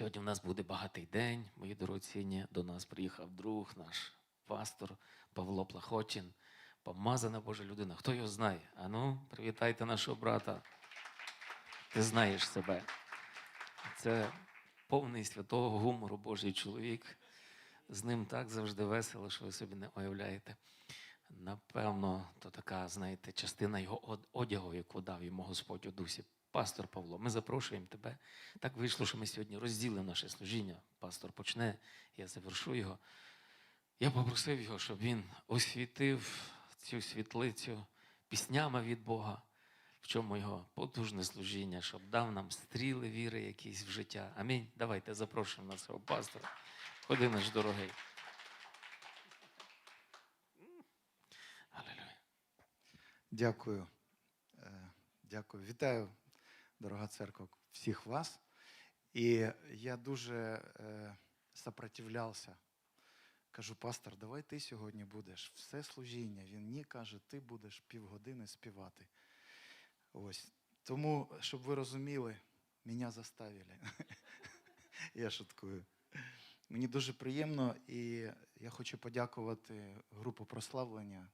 Сьогодні в нас буде багатий день, мої дорогоцінні. До нас приїхав друг, наш пастор Павло Плахочин, помазана Божа людина. Хто його знає? Ану, привітайте нашого брата. Ти знаєш себе. Це повний святого гумору Божий чоловік. З ним так завжди весело, що ви собі не уявляєте. Напевно, то така, знаєте, частина його одягу, яку дав йому Господь у дусі. Пастор Павло, ми запрошуємо тебе. Так вийшло, що ми сьогодні розділимо наше служіння. Пастор почне, я завершу його. Я попросив його, щоб він освітив цю світлицю піснями від Бога, в чому його потужне служіння, щоб дав нам стріли віри якісь в життя. Амінь. Давайте запрошуємо нашого пастора. Ходи наш дорогий. Алілюя. Дякую. Е, Дякую. Вітаю, дорога церква, всіх вас. І я дуже е, сопротивлявся. Кажу, пастор, давай ти сьогодні будеш все служіння. Він ні каже, ти будеш півгодини співати. Ось. Тому, щоб ви розуміли, мене заставили. Я шуткую. Мені дуже приємно, і я хочу подякувати групу прославлення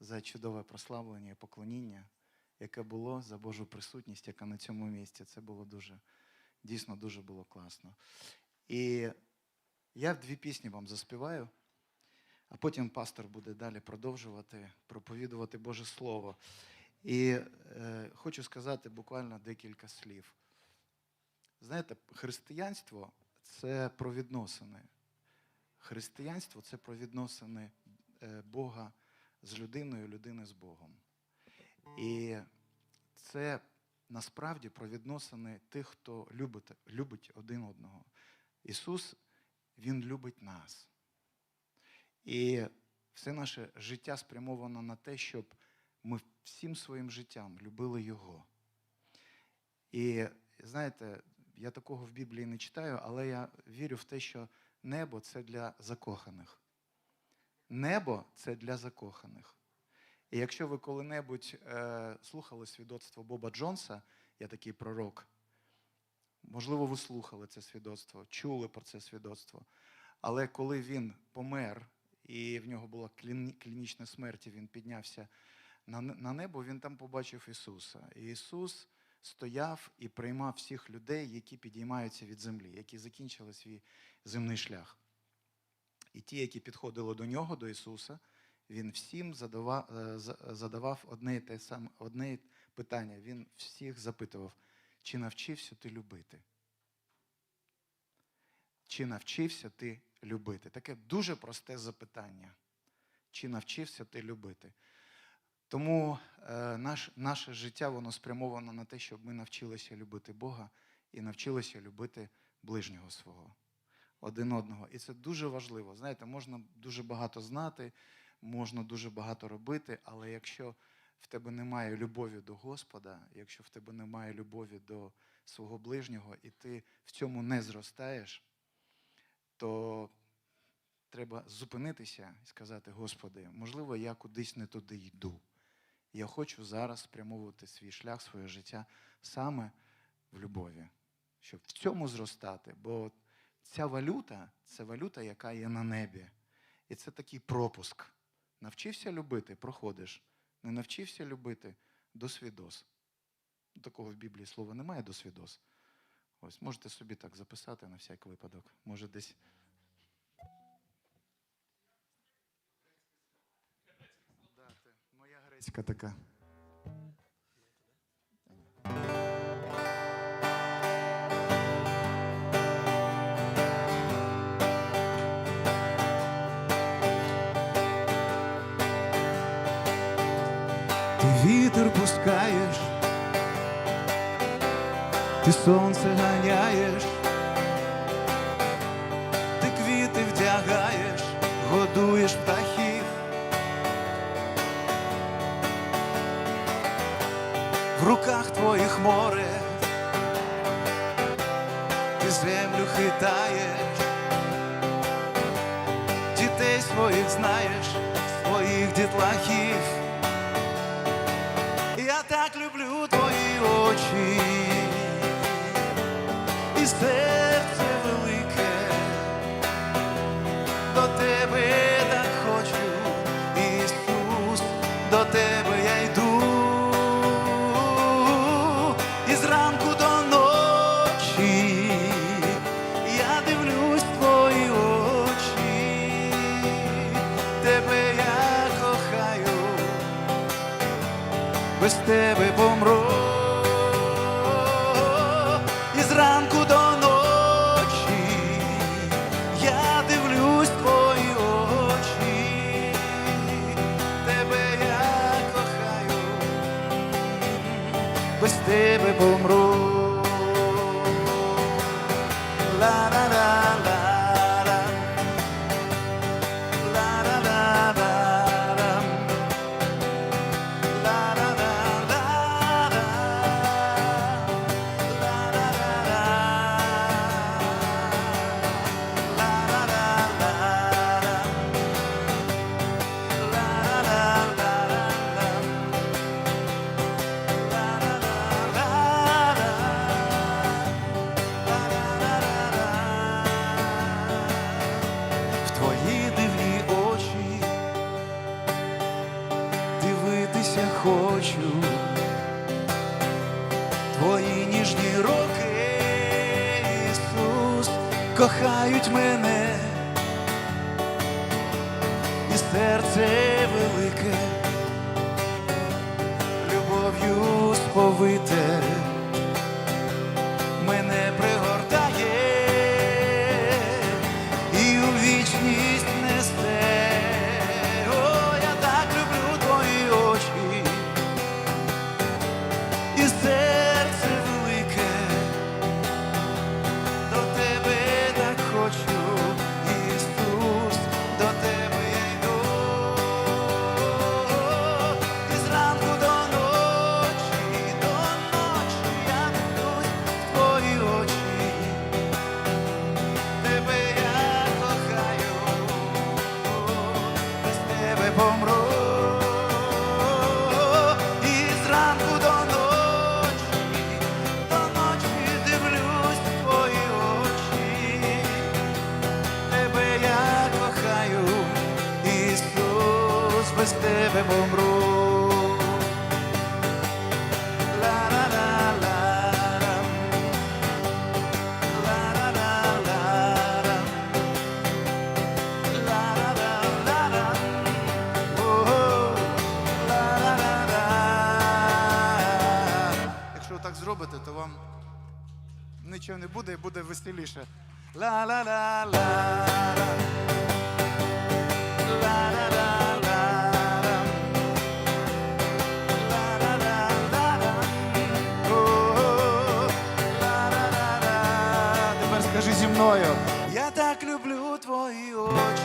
за чудове прославлення і поклоніння, яке було за Божу присутність, яка на цьому місці. Це було дуже, дійсно дуже було класно. І я дві пісні вам заспіваю, а потім пастор буде далі продовжувати проповідувати Боже Слово. І е, хочу сказати буквально декілька слів. Знаєте, християнство це про відносини. Християнство це про відносини е, Бога з людиною, людини з Богом. І це насправді про відносини тих, хто любить, любить один одного. Ісус, Він любить нас. І все наше життя спрямовано на те, щоб ми всім своїм життям любили Його. І знаєте, я такого в Біблії не читаю, але я вірю в те, що небо це для закоханих. Небо це для закоханих. І якщо ви коли-небудь е, слухали свідоцтво Боба Джонса, я такий пророк, можливо, ви слухали це свідоцтво, чули про це свідоцтво. Але коли він помер, і в нього була кліні- клінічна смерть, і він піднявся на, на небо, він там побачив Ісуса. І Ісус стояв і приймав всіх людей, які підіймаються від землі, які закінчили свій земний шлях. І ті, які підходили до нього, до Ісуса, він всім задавав, е, задавав одне і те саме одне питання. Він всіх запитував, чи навчився ти любити? Чи навчився ти любити? Таке дуже просте запитання. Чи навчився ти любити? Тому е, наш, наше життя воно спрямовано на те, щоб ми навчилися любити Бога і навчилися любити ближнього свого один одного. І це дуже важливо. Знаєте, можна дуже багато знати, можна дуже багато робити, але якщо в тебе немає любові до Господа, якщо в тебе немає любові до свого ближнього, і ти в цьому не зростаєш, то треба зупинитися і сказати: Господи, можливо, я кудись не туди йду. Я хочу зараз спрямовувати свій шлях, своє життя саме в любові, щоб в цьому зростати. Бо ця валюта це валюта, яка є на небі. І це такий пропуск. Навчився любити, проходиш. Не навчився любити досвідос. Такого в Біблії слова немає досвідос. Ось можете собі так записати на всяк випадок. Може десь. Моя грецька така. Вітер ти сонце ганяєш, ти квіти вдягаєш, годуєш птахів. В руках твоїх море, ти землю хитаєш, дітей своїх знаєш, своїх дітлахів. Так люблю твої очі. І без тебе помру. Так то вам нічого не буде і буде веселіше. Тепер скажи зі мною. Я так люблю твої очі.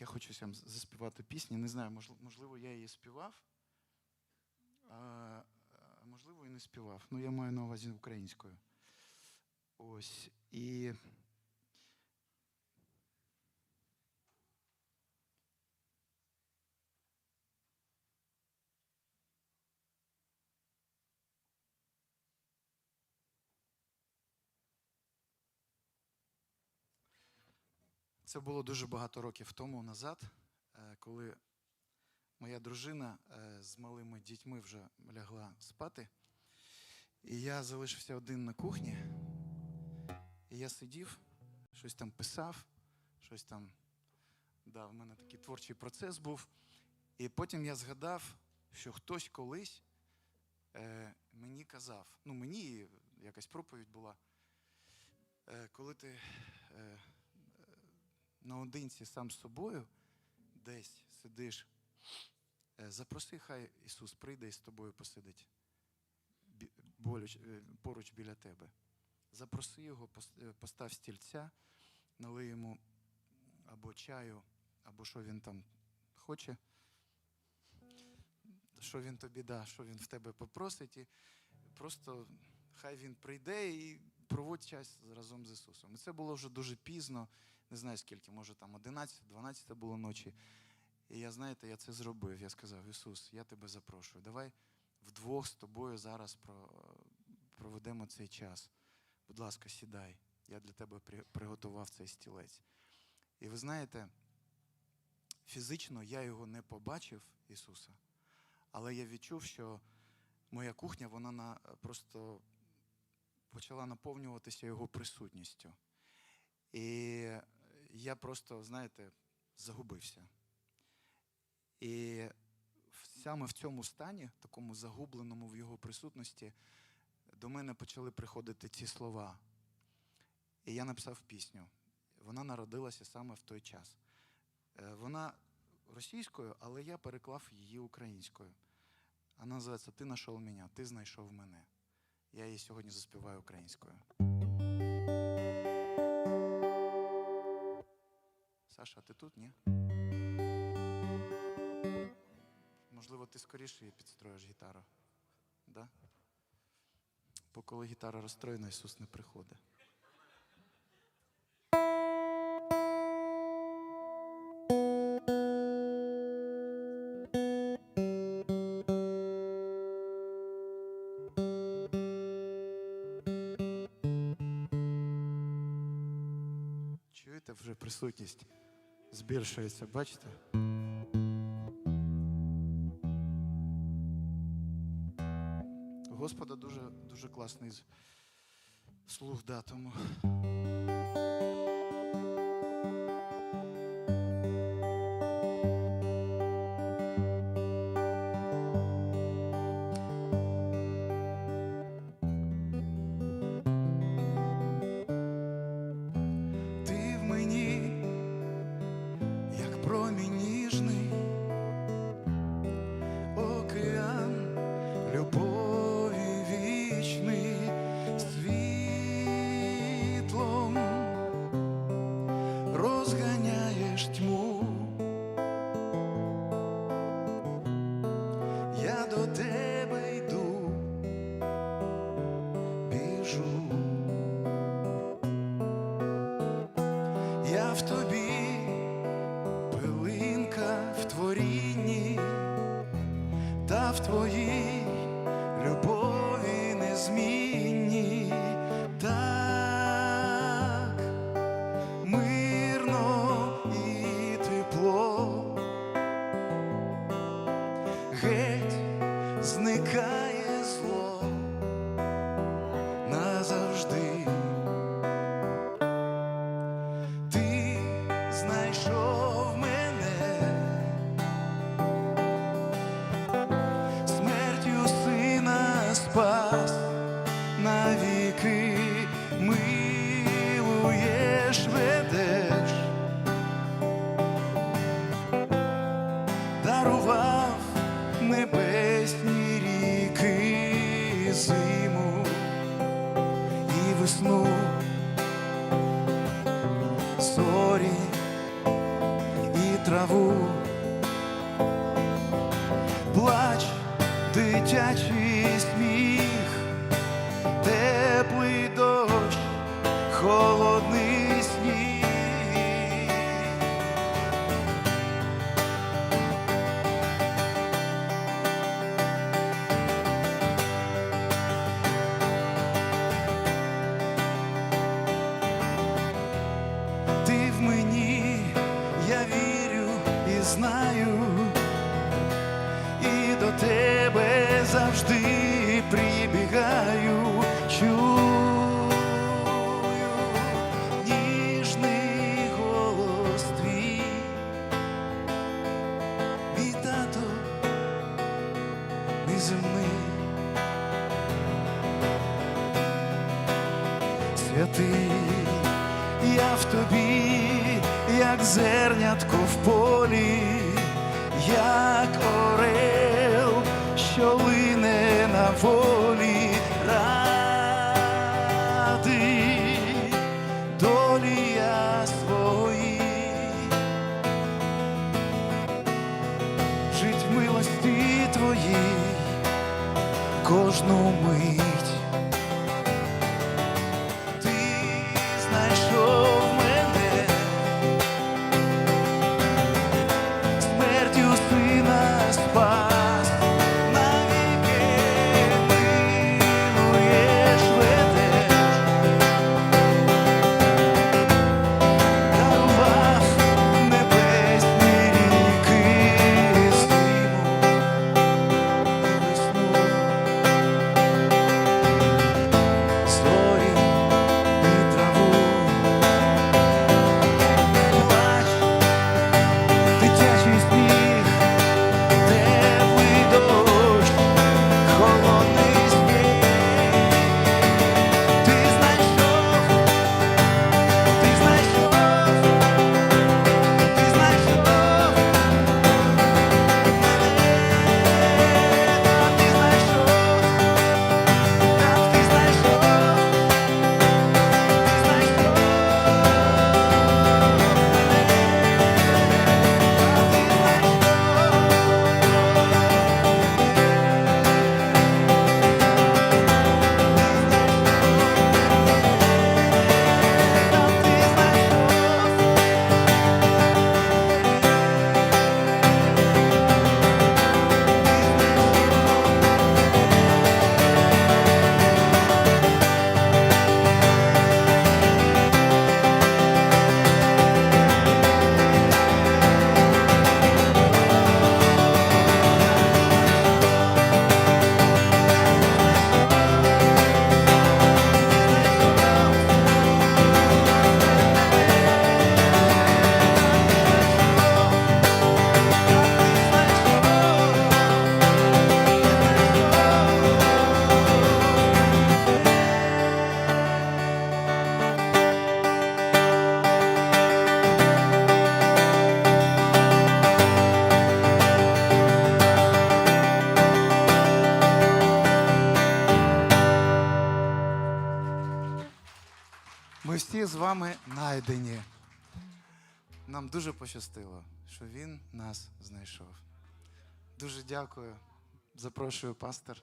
Я хочу сам заспівати пісню. Не знаю, можливо, я її співав. А, можливо, і не співав. Ну, я маю на увазі українською. Ось. І. Це було дуже багато років тому назад, е, коли моя дружина е, з малими дітьми вже лягла спати. І я залишився один на кухні. І я сидів, щось там писав, щось там. Да, в мене такий творчий процес був. І потім я згадав, що хтось колись е, мені казав, ну мені якась проповідь була, е, коли ти е, наодинці сам з собою десь сидиш, е, запроси, хай Ісус прийде і з тобою посидить е, поруч біля тебе. Запроси його, е, постав стільця, налий йому або чаю, або що він там хоче, що він тобі да, що він в тебе попросить. І просто хай він прийде і проводь час разом з Ісусом. І це було вже дуже пізно, не знаю скільки, може там 11-12 було ночі. І я, знаєте, я це зробив. Я сказав: Ісус, я тебе запрошую. Давай вдвох з тобою зараз проведемо цей час. Будь ласка, сідай. Я для тебе приготував цей стілець. І ви знаєте, фізично я його не побачив, Ісуса, але я відчув, що моя кухня вона на, просто почала наповнюватися його присутністю. І я просто, знаєте, загубився. І саме в цьому стані, такому загубленому в його присутності, до мене почали приходити ці слова. І я написав пісню. Вона народилася саме в той час. Е, Вона російською, але я переклав її українською. Вона називається Ти знайшов мене, ти знайшов мене. Я її сьогодні заспіваю українською. Саша, ти тут, ні? Можливо, ти скоріше її підстроїш гітару. Да? Бо коли гітара розстроєна, Ісус не приходить. Чуєте вже присутність збільшується, бачите? Господа дуже, дуже класний слух да, тому. Плач, дитячий твоїй кожну Вами найдені. Нам дуже пощастило, що він нас знайшов. Дуже дякую. Запрошую пастор.